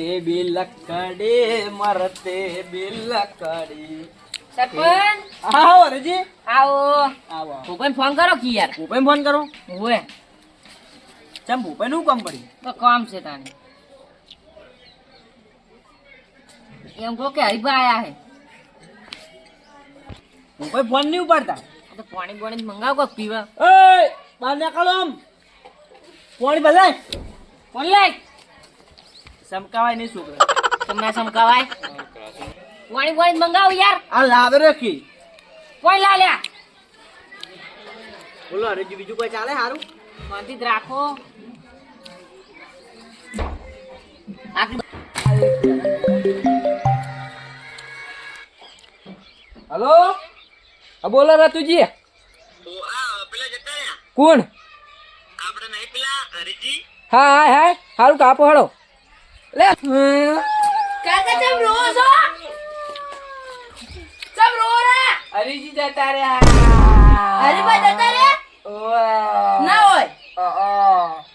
મરતે બિલકડી મરતે બિલકડી સરપંચ? આવો રજી. આવો. આવો ભૂપેન ફોન કરો કી યાર. ભૂપેન ફોન કરો. ઓએ ચમ ભૂપેન હું કામ પડ્યું તો કામ છે તાને. એમ કહો કે હરીફા આયા હે. ભૂપેન ફોન નહીં ઉપાડતા. તો પાણી પાણી મંગાવ કોક પીવા. એ બહાર નીકળો આમ. પાણી ભલે કોણ લાય. સમકાવાય નહીં છોકરા. તમને સમકાવાય વાણી વાણી મંગાવ યાર. આ લાદ રાખી કોઈ લાલ્યા બોલો હરેજી બીજું કોઈ ચાલે સારું શાંતિ જ રાખો. હલો? હા બોલો રતુજી. કોણ? હા હા હા. સારું કાપો હળો લે. કાકા ચમ રો છો? રો રે? હરીજી જતા રહ્યા. હરીફા જતા રે ના હોય.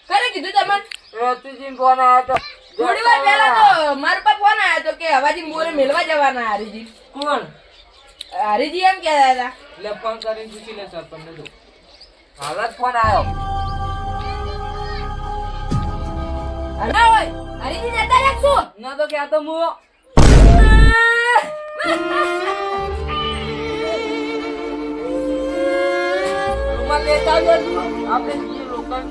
કરે કીધું તમને? રતુજી ફોન આવ્યો તો. થોડી વાર પહેલા તો મારા પર ફોન આવ્યો તો કે હવાજી મોરે મેળવા જવાના હરીજી. કોણ? હરીજી એમ કહેતા હતા. લે ફોન કરીને પૂછી લે સરપંચ હાલ જ ફોન આવ્યો ના હોય હરીજી જતા રે શું ના તો ક્યાં તો હું રૂમમાં લેતા આવજો તું.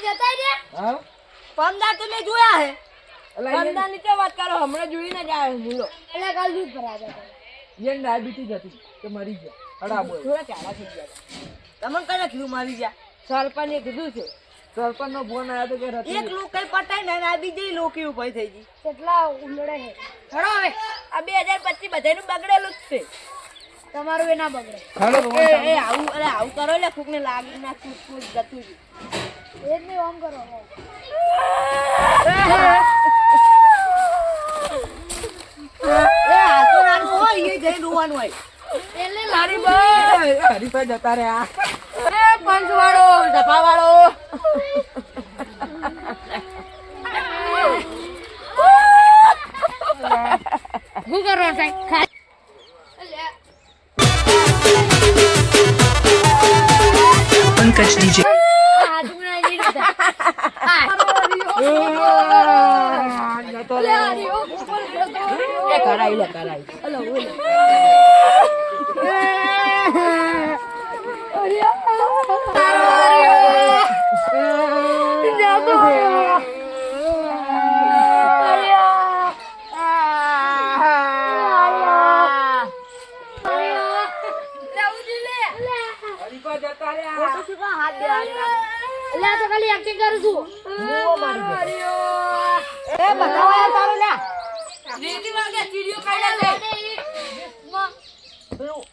જતા રહ્યા. હા? પમદાર તમે જોયા હે. વાત કરો હમણાં જોઈને જ આવ્યો ભૂલો એટલે કાલ દૂધ ભરાયા હતા ડાયાબિટીસ હતી તો મરી ગયા. હડા બોલ થોડા થઈ ગયા તમે કને કીધું મારી ગયા? સરપંચે કીધું છે સરપંચ નો ફોન આવ્યો તો કે રતુજી- એક લોક કઈ પટાઈ ને આ બીજી લોકી ઊભી થઈ ગઈ. કેટલા ઉંદડે છે? ખરો હવે. આ બે હજાર પચીસ બધાનું બગડેલું જ છે. તમારું એ ના બગડે. ખરો એ એ આવું અરે આવું કરો એટલે કોક ને લાગી ના કૂદ કૂદ જતું જ એ જ નહીં ઓમ કરો એ આ તો હોય એ જઈને રોવાનું હોય. એટલે મારી ભાઈ હરીફાઈ જતા રહ્યા. અરે પંચ વાળો વાળો કરો સાહેબ હા. રહ્યો. એ કરાઈ લે કરાઈ અલે, ઓલે.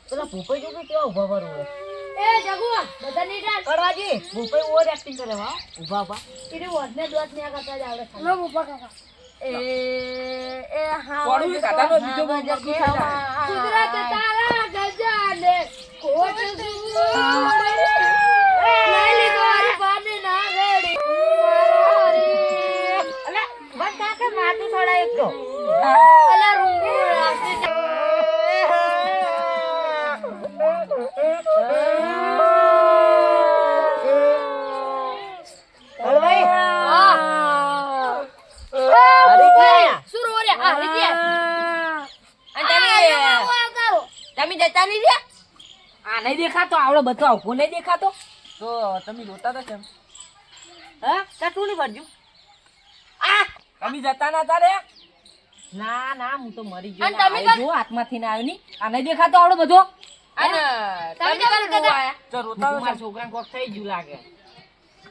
પેલું ભૂપે જો કેવા ઊભા એ જગુ બધા ની ડાલ કડવાજી ભૂપે ઓર એક્ટિંગ કરે વા ઊભા ઊભા. એને વધને દોત ને કરતા જ આવડે લો બુપા કાકા. એ એ હા પડું કાકાનો બીજો બહુ મસ્ત તારા ગજાને કોટ સુરે લઈ લીધો હરી બાને ના ગડી અલે બસ કાકે માથું થોડા એક તો અલા રૂંગુ રાખી કડવાઈ હા હરી ગયા શું રો રે આ હરી ગયા અને તમે તમે જતા નહીં રહ્યા આ નહીં દેખાતો આવડો બધો આખો નહીં દેખાતો. તો તમે રોતા હતા કેમ હા? કાટું નહીં ભરજો? તમે જતા ના તારે ના ના હું તો મરી ગયો. અને તમે જો હાથમાંથી ના આવ્યો ની. આ નહીં દેખાતો આવડો બધો? અને તમે કેમ રોતા હતા? તો રોતા મારા છોકરાને કોક થઈ ગયું લાગે.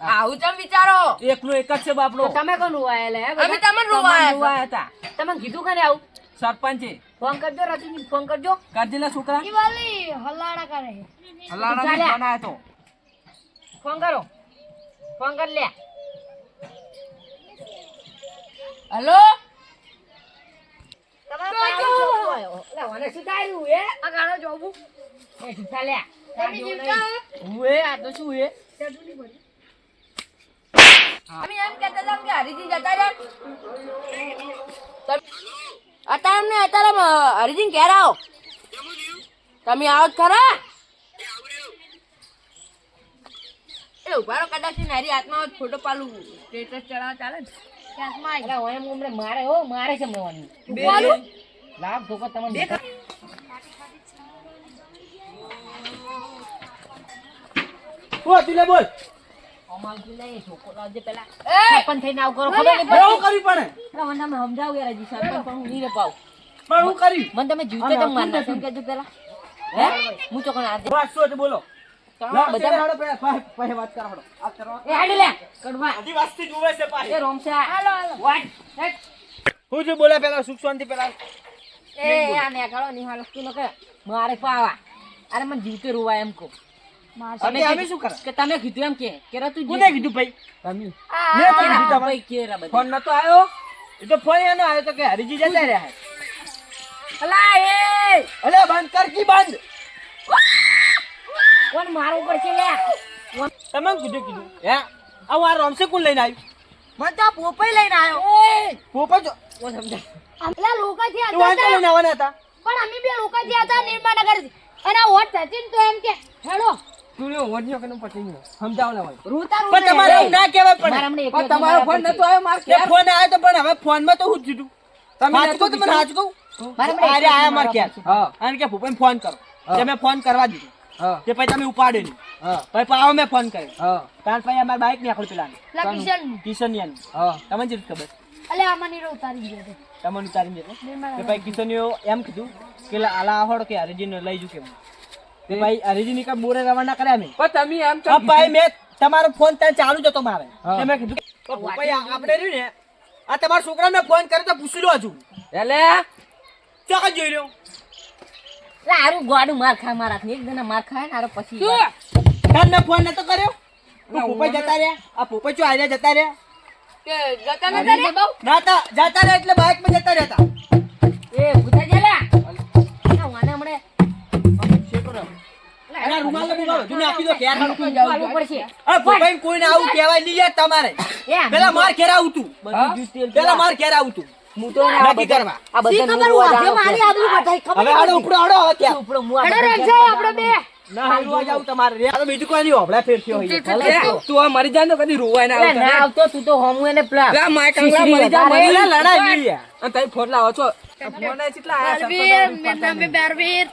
આવું તમે વિચારો. એકનો એક જ છે બાપડો. તો તમે કોણ રોવાયેલા હે? તમે તમે રોવાયા હતા. તમે કીધું ખરે આવું? સરપંચે. ફોન કરજો રતુજી ફોન કરજો. કરજેલા છોકરા. ઈ વાલી હલાડા કરે હલાડા ચાલ્યા. આયો તો ફોન કરો. ફોન કર લે હલો? તમારા પાસે આવું લે, મને શું થાય હે. આ ગાળો જોવું. એ જૂઠા લે આ જેવું હું. એ આ તો શું એ? અમે એમ કહેતા હતા કે હરીજી જતા રહ્યા. તમ- અત્યારે ને અત્યારે અમ, હરીજી ઘેર આવો. તમે આવો જ ખરા? એ ઊભા રહો કદાચ નારી હાથમાં ફોટો પાલું સ્ટેટસ ચડાવવા ચાલે ને? અલા, ઓય એમ મારે હો મારે છે મેવાનું બોલું? ધોકો તમને બોલ. ધોકો પેલા એ! સરપંચ થઈને આવું કરો ખબર નહીં હવે હું કરી પણ અલા, મને તમે સમજાવો યાર હજી સરપંચ પણ હું નહીં રે પાઉં. પણ હું કરી. મને તમે જીવતે અમે કેમ માર આપું નાખ્યો? કહેજો પેલા. હે? હું? ચોકણ આજે બસ શું બોલો. તમારા ના, બધા હાડો પહેલા, પહેલા- પહેલા વાત કરો હાડો. આ કરો. એ હાડી લે. કડવા. હજી વાસ્તી જુએ છે પાછી. એ રોમસા. હાલો હાલો. વાટ. હેટ. હું શું બોલે પેલા સુખ શાંતિ પેલા? એ આ ને કાળો ની હાલ તું મારે પાવા. અરે મને જીવતે રોવા એમ કો અમે અમે શું કરે? કે તમે કીધું એમ કે કે તું કોને કીધું ભાઈ? તમે મેં તો કીધું ભાઈ કે રા બધા. ફોન નતો આવ્યો? એ તો ફોન એનો આવ્યો તો કે હરીજી જતા રહ્યા અલા એ! અલે બંધ કર કી બંધ? કોણ મારું પડશે લે. તમે કીધું કીધું. હે? આ આ રોમસે કોણ લઈને આવ્યું? મને તો આ લઈને આવ્યો. એ પોપા જો ઓ સમજા પેલા લોકો છે તું વાંચા લઈને આવવાના હતા? પણ અમે બે લોકો જે હતા નિર્માનગર અને આ વોટ સચિન તો એમ કે હેડો. તું વોટ કે નું પતી ગયું. સમજાવો ને ભાઈ. રૂતા પણ તમારે એવું ના કહેવાય પણ. પણ તમારો ફોન નતો આવ્યો માર કે ફોન આવ્યો તો પણ હવે ફોનમાં તો હું જ જીધું તમે હાચ કહું નતું તમને હાચ કહું? અરે આયા માર કે હા. અને કે ભૂપેન ફોન કરો? કે તે મેં ફોન કરવા દીધો. હા. તે પછી તમે ઉપાડે નહીં. હા. પછી પાછો મેં ફોન કર્યો. હા. કારણ પછી અમાર બાઈકની પેલા પેલા કિશન કિશનિયાનું હા. તમને જેટલું ખબર. અલે આમાં નીરો ઉતારી ગયો તમને ઉતારી ગયો તે પછી કિશનીઓ એમ કીધું કે આલા હોડ કે હરીજીને લઈ જુ તે ભાઈ હરીજીની કઈ બોરે રવાના કર્યા મેં. પણ તમે એમ હા ભાઈ મેં તમારો ફોન ત્યાં ચાલુ જ હતો મારે. હા. મેં કીધું તો ભાઈ આપણે રહ્યું ને આ તમારા છોકરાને ફોન કરે તો પૂછી લો હજુ. એટલે? ચોક્કસ જોઈ રહ્યો? હારું ગોડું માર ખા મારા એક જણા માર ખાય ને આરો પછી મેં ફોન નતો કર્યો? પોપાઈ જતા રહ્યા? આ પોપાઈ ચો આર્યા જતા રહ્યા? કે જતા નતા જતા રહ્યા એટલે બાઇકમાં જતા રહેતા. એ ભૂતા રૂમાલ ને બુમાલ દો ઘેર હાલો. આવવું પડશે. આ પોપાઈ કોઈને આવું કહેવાય નહીં યાર તમારે. પેલા માર ઘેર આવું તું બધું જ તેલ પેલા માર ઘેર આવું તું હું તો નક્કી કરવા. આ બધા ખબરનું હું જોવા આજે જાણો મારી આબરૂ બતાવી ખબર હવે હાલો ઉપડો હાલો હવે ક્યાં ઉપડો મું આ હેડો બધા આપણે બે. ના હાલવા જાવ તમારે. રે. તો બીજું કોઈ નહીં હોભળા ફેર હોય તું આ મરી જાય તો કદી રોવાય ના એટલે ના આવતો આવતો તું તો હોમું એને પેલા લે, માય કંગલા મરી જા, મરી લડાઈ અને લાવો છો. ફોન કેટલા આયા સરપંચ મેં નામે બારવીર